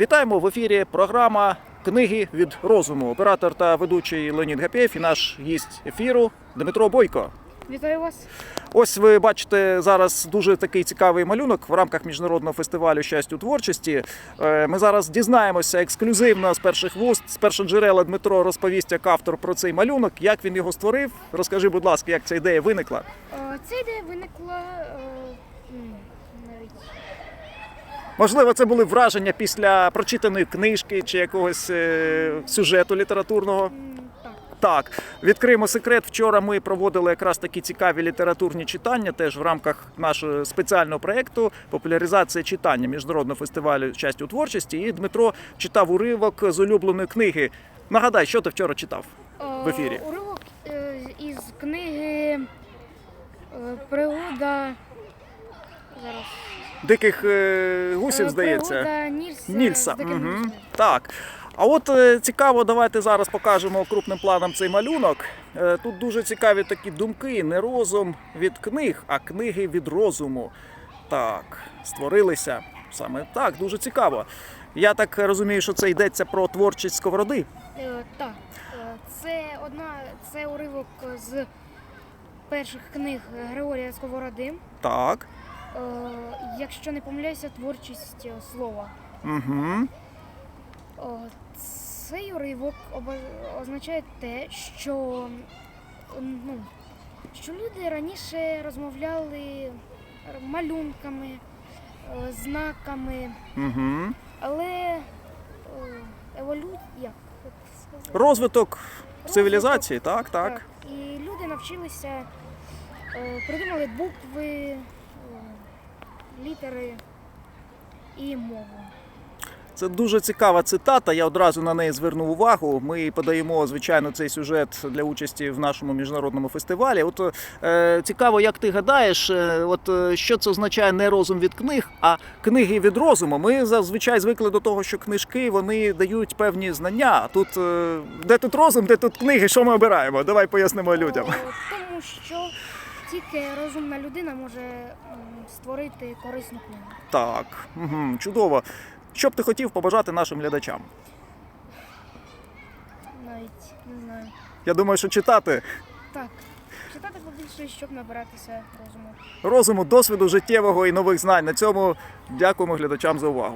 Вітаємо в ефірі програма Книги від розуму. Оператор та ведучий Леонід Гапєєв і наш гість ефіру Дмитро Бойко. Вітаю вас. Ось ви бачите зараз дуже такий цікавий малюнок в рамках міжнародного фестивалю щастя у творчості. Е, Ми зараз дізнаємося ексклюзивно з перших вуст, з перших джерела Дмитро розповість як автор про цей малюнок, як він його створив. Розкажи, будь ласка, як ця ідея виникла. Е, Ця ідея виникла е, Можливо, це були враження після прочитаної книжки чи якогось е, сюжету літературного. так. Відкриємо секрет. Вчора ми проводили якраз такі цікаві літературні читання, теж в рамках нашого спеціального проєкту популяризація читання міжнародного фестивалю щастя у творчості. І Дмитро читав уривок з улюбленої книги. Нагадай, що ти вчора читав? Е, В ефірі. Уривок е, із книги Пригода. Зараз. Диких е, гусів, Е, здається. Нільса. Нільса. Угу. Так. А от е, цікаво, давайте зараз покажемо крупним планом цей малюнок. Тут дуже цікаві такі думки, не розум від книг, а книги від розуму. Так, створилися саме так, дуже цікаво. Я так розумію, що це йдеться про творчість сковороди. Е, Так. Це одна, це уривок з перших книг Григорія Сковороди. Так. Е, Якщо не помиляюся, творчість е, слова. Угу. О, Цей уривок означає те, що, ну, що люди раніше розмовляли малюнками, е, знаками, Угу. але еволюція. Розвиток цивілізації, так, так. І люди навчилися, придумали букви, літери і мову. Це дуже цікава цитата. Я одразу на неї звернув увагу. Ми подаємо, звичайно, цей сюжет для участі в нашому міжнародному фестивалі. От е, цікаво, як ти гадаєш, е, от е, що це означає не розум від книг, а книги від розуму. Ми зазвичай звикли до того, що книжки вони дають певні знання. А Тут е, де тут розум, де тут книги, що ми обираємо? Давай пояснимо людям. Тому що тільки розумна людина може створити корисну книгу. Так, угу, чудово. Що б ти хотів побажати нашим глядачам? Навіть не знаю. Я думаю, що читати Так, читати побільше, щоб набиратися розуму. розуму, досвіду життєвого і нових знань. На цьому дякуємо глядачам за увагу.